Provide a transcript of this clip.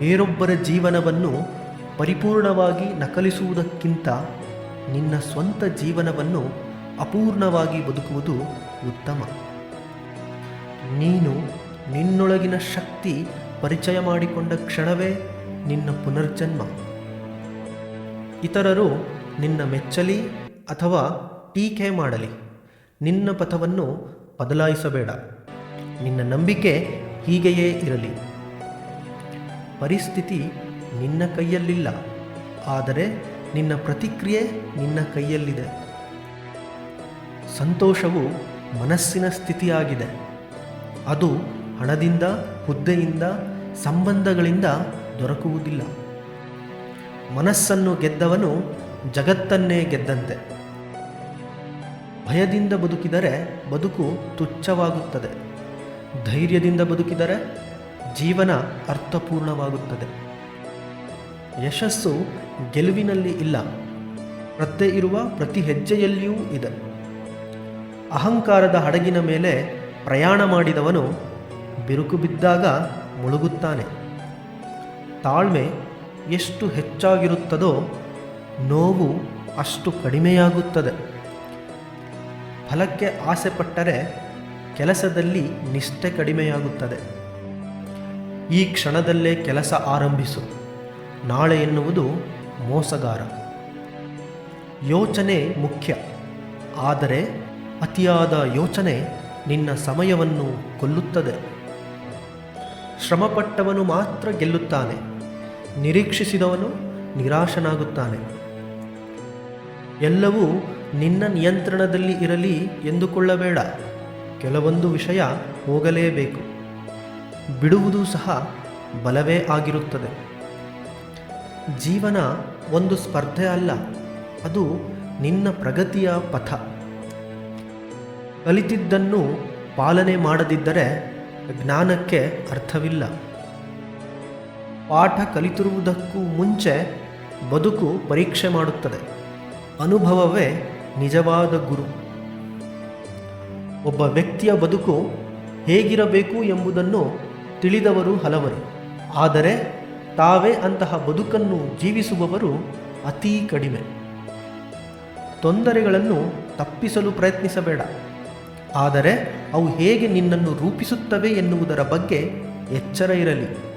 ಬೇರೊಬ್ಬರ ಜೀವನವನ್ನು ಪರಿಪೂರ್ಣವಾಗಿ ನಕಲಿಸುವುದಕ್ಕಿಂತ ನಿನ್ನ ಸ್ವಂತ ಜೀವನವನ್ನು ಅಪೂರ್ಣವಾಗಿ ಬದುಕುವುದು ಉತ್ತಮ. ನೀನು ನಿನ್ನೊಳಗಿನ ಶಕ್ತಿ ಪರಿಚಯ ಮಾಡಿಕೊಂಡ ಕ್ಷಣವೇ ನಿನ್ನ ಪುನರ್ಜನ್ಮ. ಇತರರು ನಿನ್ನ ಮೆಚ್ಚಲಿ ಅಥವಾ ಟೀಕೆ ಮಾಡಲಿ. ನಿನ್ನ ಪಥವನ್ನು ಬದಲಾಯಿಸಬೇಡ. ನಿನ್ನ ನಂಬಿಕೆ ಹೀಗೆಯೇ ಇರಲಿ. ಪರಿಸ್ಥಿತಿ ನಿನ್ನ ಕೈಯಲ್ಲಿಲ್ಲ, ಆದರೆ ನಿನ್ನ ಪ್ರತಿಕ್ರಿಯೆ ನಿನ್ನ ಕೈಯಲ್ಲಿದೆ. ಸಂತೋಷವು ಮನಸ್ಸಿನ ಸ್ಥಿತಿಯಾಗಿದೆ. ಅದು ಹಣದಿಂದ, ಹುದ್ದೆಯಿಂದ, ಸಂಬಂಧಗಳಿಂದ ದೊರಕುವುದಿಲ್ಲ. ಮನಸ್ಸನ್ನು ಗೆದ್ದವನು ಜಗತ್ತನ್ನೇ ಗೆದ್ದಂತೆ. ಭಯದಿಂದ ಬದುಕಿದರೆ ಬದುಕು ತುಚ್ಛವಾಗುತ್ತದೆ. ಧೈರ್ಯದಿಂದ ಬದುಕಿದರೆ ಜೀವನ ಅರ್ಥಪೂರ್ಣವಾಗುತ್ತದೆ. ಯಶಸ್ಸು ಗೆಲುವಿನಲ್ಲಿ ಇಲ್ಲ. ಪ್ರತ್ಯೆ ಇರುವ ಪ್ರತಿ ಹೆಜ್ಜೆಯಲ್ಲಿಯೂ ಇದೆ. ಅಹಂಕಾರದ ಹಡಗಿನ ಮೇಲೆ ಪ್ರಯಾಣ ಮಾಡಿದವನು ಬಿರುಕು ಬಿದ್ದಾಗ ಮುಳುಗುತ್ತಾನೆ. ತಾಳ್ಮೆ ಎಷ್ಟು ಹೆಚ್ಚಾಗಿರುತ್ತದೋ ನೋವು ಅಷ್ಟು ಕಡಿಮೆಯಾಗುತ್ತದೆ. ಫಲಕ್ಕೆ ಆಸೆಪಟ್ಟರೆ ಕೆಲಸದಲ್ಲಿ ನಿಷ್ಠೆ ಕಡಿಮೆಯಾಗುತ್ತದೆ. ಈ ಕ್ಷಣದಲ್ಲೇ ಕೆಲಸ ಆರಂಭಿಸು. ನಾಳೆ ಎನ್ನುವುದು ಮೋಸಗಾರ. ಯೋಚನೆ ಮುಖ್ಯ. ಆದರೆ ಅತಿಯಾದ ಯೋಚನೆ ನಿನ್ನ ಸಮಯವನ್ನು ಕೊಲ್ಲುತ್ತದೆ. ಶ್ರಮಪಟ್ಟವನು ಮಾತ್ರ ಗೆಲ್ಲುತ್ತಾನೆ. ನಿರೀಕ್ಷಿಸಿದವನು ನಿರಾಶನಾಗುತ್ತಾನೆ. ಎಲ್ಲವೂ ನಿನ್ನ ನಿಯಂತ್ರಣದಲ್ಲಿ ಇರಲಿ ಎಂದುಕೊಳ್ಳಬೇಡ. ಕೆಲವೊಂದು ವಿಷಯ ಹೋಗಲೇಬೇಕು. ಬಿಡುವುದು ಸಹ ಬಲವೇ ಆಗಿರುತ್ತದೆ. ಜೀವನ ಒಂದು ಸ್ಪರ್ಧೆ ಅಲ್ಲ, ಅದು ನಿನ್ನ ಪ್ರಗತಿಯ ಪಥ. ಕಲಿತಿದ್ದನ್ನು ಪಾಲನೆ ಮಾಡದಿದ್ದರೆ ಜ್ಞಾನಕ್ಕೆ ಅರ್ಥವಿಲ್ಲ. ಪಾಠ ಕಲಿತಿರುವುದಕ್ಕೂ ಮುಂಚೆ ಬದುಕು ಪರೀಕ್ಷೆ ಮಾಡುತ್ತದೆ. ಅನುಭವವೇ ನಿಜವಾದ ಗುರು. ಒಬ್ಬ ವ್ಯಕ್ತಿಯ ಬದುಕು ಹೇಗಿರಬೇಕು ಎಂಬುದನ್ನು ತಿಳಿದವರು ಹಲವರು. ಆದರೆ ತಾವೇ ಅಂತಹ ಬದುಕನ್ನು ಜೀವಿಸುವವರು ಅತೀ ಕಡಿಮೆ. ತೊಂದರೆಗಳನ್ನು ತಪ್ಪಿಸಲು ಪ್ರಯತ್ನಿಸಬೇಡ. ಆದರೆ ಅವು ಹೇಗೆ ನಿನ್ನನ್ನು ರೂಪಿಸುತ್ತವೆ ಎನ್ನುವುದರ ಬಗ್ಗೆ ಎಚ್ಚರ ಇರಲಿ.